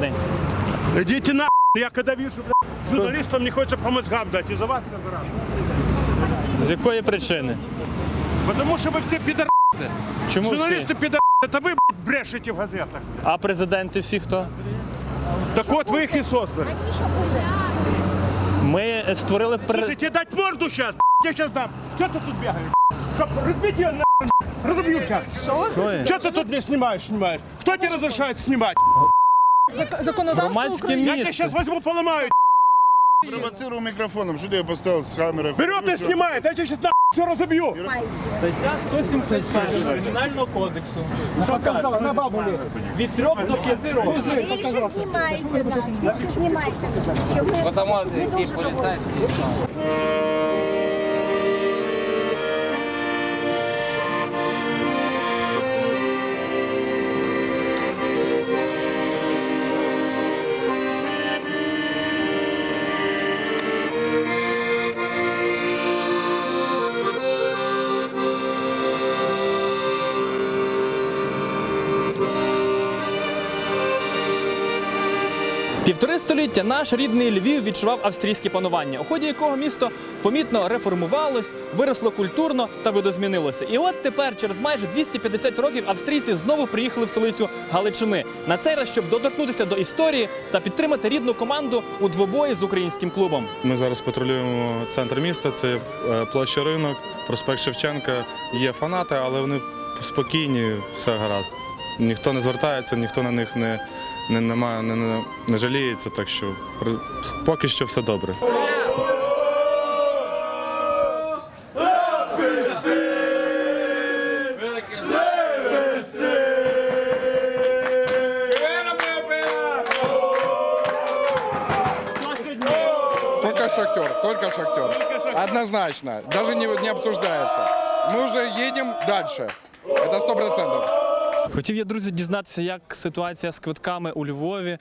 день. Идите на Я когда вижу, блядь, журналистам не хочется по мозгам дать. Из-за вас каждый раз. З якої причини? Потому что вы все пидоры. Чому Журналисты всі? пидоры. Это вы, блядь, брешете в газетах. А президенти всі хто? Так вот, вы их и создали. Ми створили пр... Слушайте, дать морду сейчас, я сейчас дам. Что ты тут бегаешь? Чтоб разбить ее на Разобью сейчас. Що є? Что ты тут мне снимаешь, снимаешь? Кто тебе разрешает снимать? Законодавство Громадське України. Я тебя сейчас возьму, поломаю. Провоцирую микрофоном. Что я поставил с камерой? Берет и снимает, я тебя сейчас на все разобью. Стаття 177 Кримінального кодексу. Що каже? Від 3 до 5 років. Більше знімайте нас, більше знімайте. Щоб ми Потому не дуже довго. Півтори століття наш рідний Львів відчував австрійське панування, у ході якого місто помітно реформувалось, виросло культурно та видозмінилося. І от тепер, через майже 250 років, австрійці знову приїхали в столицю Галичини. На цей раз, щоб доторкнутися до історії та підтримати рідну команду у двобої з українським клубом. Ми зараз патрулюємо центр міста. Це е, площа ринок, проспект Шевченка. Є фанати, але вони спокійні, все гаразд. Ніхто не звертається, ніхто на них не, не, немає, не, не, не жаліється, так що поки що все добре. Только Шахтер, только Шахтер. Однозначно. Даже не, не обсуждается. Мы уже едем дальше. Это сто процентов. Хотів я, друзі, дізнатися, як ситуація з квитками у Львові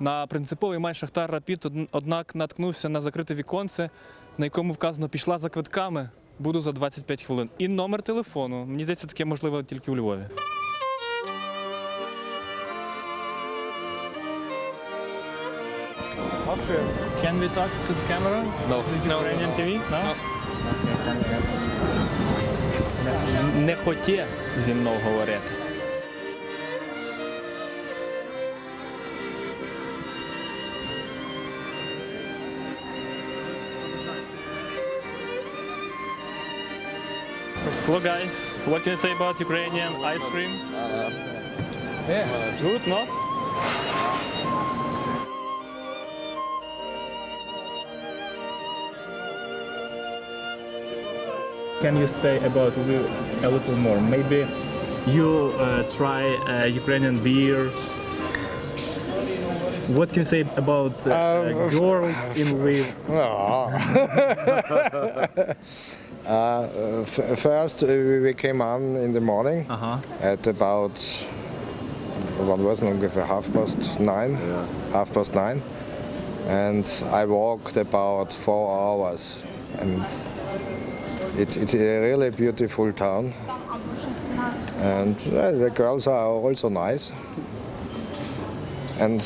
на принциповий матч Шахтар Рапід, однак наткнувся на закрите віконце, на якому вказано пішла за квитками. Буду за 25 хвилин. І номер телефону. Мені здається, таке можливо тільки у Львові. Can we talk to the camera? No. The Ukrainian TV? No? Не- Не хотє зі мною говорити. Hello guys, what can you say about Ukrainian ice cream? yeah, good, not? Can you say about a little more? Maybe you uh, try uh, Ukrainian beer. What can you say about uh, uh, girls in Lviv? Uh, f- first, uh, we we came on in the morning Uh-huh. at about, what was it, ungefähr half past nine, half past nine. And I walked about four hours. And it's, it's a really beautiful town. And uh, the girls are also nice. And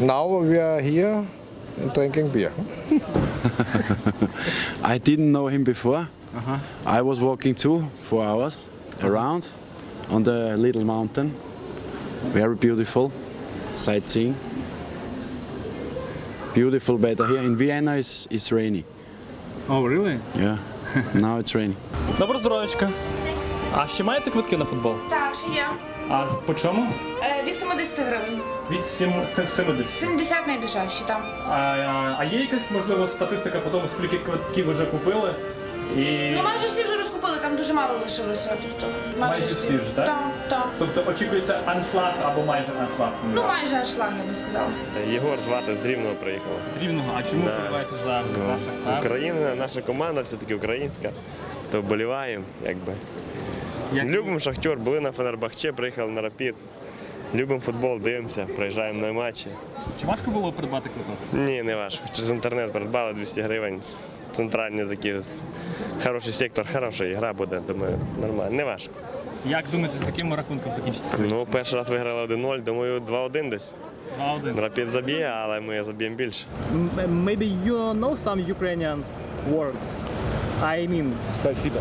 now we are here drinking beer. I didn't know him before. I was walking too for hours around on the little mountain. Very beautiful sightseeing. Beautiful weather here in Vienna is it's rainy. Oh, really? Yeah, now it's raining. Добро здоровечка. А ще маєте квитки на футбол? Так, ще є. А по чому? Е, Від 70 гривень. Від сім- се- 70. 70 найдешевші там. А, а, є якась можливо статистика по тому, скільки квитків вже купили? І... Ну майже всі вже розкупили, там дуже мало лишилося. Тобто, майже, Майже всі вже, так? Так, так. Тобто очікується аншлаг або майже аншлаг? Ну майже аншлаг, я би сказала. Єгор звати з Рівного приїхав. З Рівного. А чому Да. вболіваєте за, за Шахтар? Україна, наша команда все-таки українська, то вболіваємо, якби. Як- Любимо шахтер, були на Фенербахче, приїхали на Рапід. Любимо футбол, дивимося, приїжджаємо на матчі. Чи важко було придбати квиток? Ні, не важко. Через інтернет придбали 200 гривень. Центральні такі, хороший сектор, хороша ігра буде, думаю, нормально. Не важко. Як думаєте, з яким рахунком закінчиться? Ну, перший раз виграли 1-0, думаю, 2-1 десь. 2-1. Рапід заб'є, але ми заб'ємо більше. Maybe you know some Ukrainian words. I mean, Спасибо.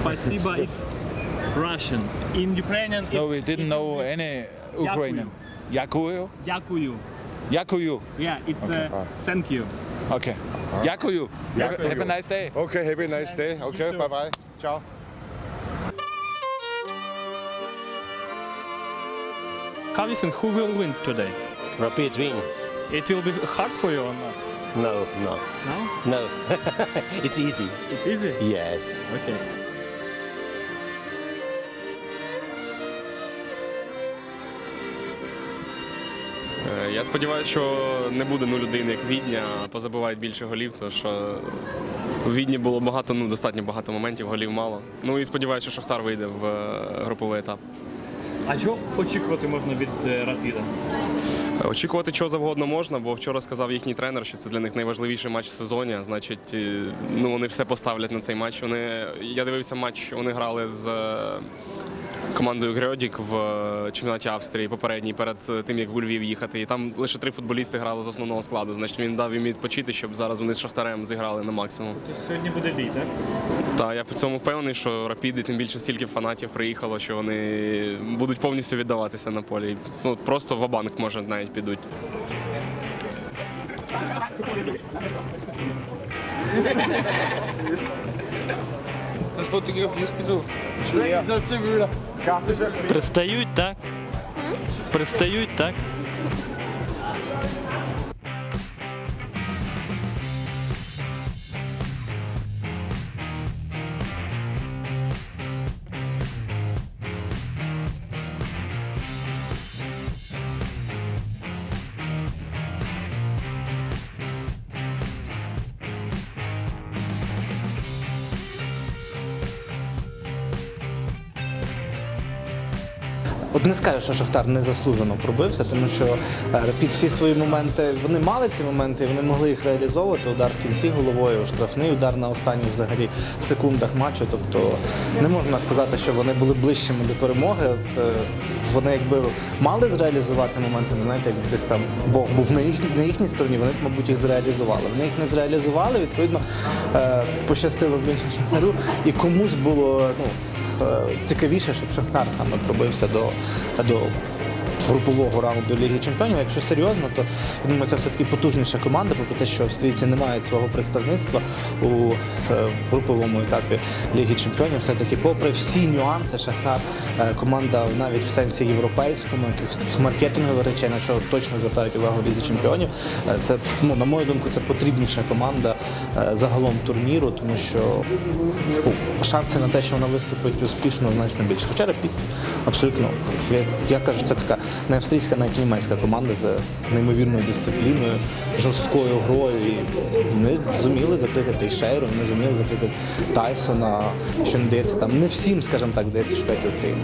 спасибо Russian. In Ukrainian. No, we didn't know any Ukrainian. Yakuyu. Yakuyu. Yakuyu. Yeah, it's Okay, uh, thank you. Okay. Uh-huh. Yakuyu. Have, a- have a nice day. Okay, have a nice day. Okay, bye bye. Ciao. Kavisen, who will win today? Rapid win. It will be hard for you or not? No, no, No? no. it's easy. It's easy? Yes. Okay. Я сподіваюся, що не буде ну, людини, як Відня, позабивають більше голів, тому що у Відні було багато, ну достатньо багато моментів, голів мало. Ну і сподіваюся, що Шахтар вийде в е, груповий етап. А чого очікувати можна від е, Рапіда? Очікувати чого завгодно можна, бо вчора сказав їхній тренер, що це для них найважливіший матч в сезоні. Значить, ну вони все поставлять на цей матч. Вони я дивився матч, вони грали з командою Грьодік в е, чемпіонаті Австрії попередній перед е, тим, як у Львів їхати. І там лише три футболісти грали з основного складу. Значить, він дав їм відпочити, щоб зараз вони з Шахтарем зіграли на максимум. То сьогодні буде бій, так? Та я в цьому впевнений, що Рапіди, тим більше стільки фанатів приїхало, що вони будуть повністю віддаватися на полі. Ну просто в банк може навіть підуть. Пристають, так? Пристають, так? От не скажу, що Шахтар незаслужено пробився, тому що е, Рапід всі свої моменти, вони мали ці моменти, вони могли їх реалізовувати. Удар в кінці головою, штрафний удар на останніх взагалі секундах матчу. Тобто не можна сказати, що вони були ближчими до перемоги. От, е, вони якби мали зреалізувати моменти, ну, знаєте, як десь там Бог був на, їх, на їхній стороні, вони б, мабуть, їх зреалізували. Вони їх не зреалізували, відповідно, е, пощастило в більше Шахтарю, і комусь було ну, цікавіше, щоб Шахтар саме пробився до, до групового раунду Ліги Чемпіонів. Якщо серйозно, то я думаю, це все-таки потужніша команда, попри те, що австрійці не мають свого представництва у е, груповому етапі Ліги Чемпіонів. Все-таки, попри всі нюанси, Шахтар е, команда навіть в сенсі європейському, якихось таких маркетингових речей, на що точно звертають увагу Лізі Чемпіонів. Е, Це, ну, на мою думку, це потрібніша команда загалом турніру, тому що ну, шанси на те, що вона виступить успішно, значно більше. Хоча Рапід абсолютно, я, я кажу, це така не австрійська, навіть німецька команда з неймовірною дисципліною, жорсткою грою. І вони зуміли закрити Тейшейру, вони зуміли закрити Тайсона, що не дається там. Не всім, скажімо так, вдається шукати Україну.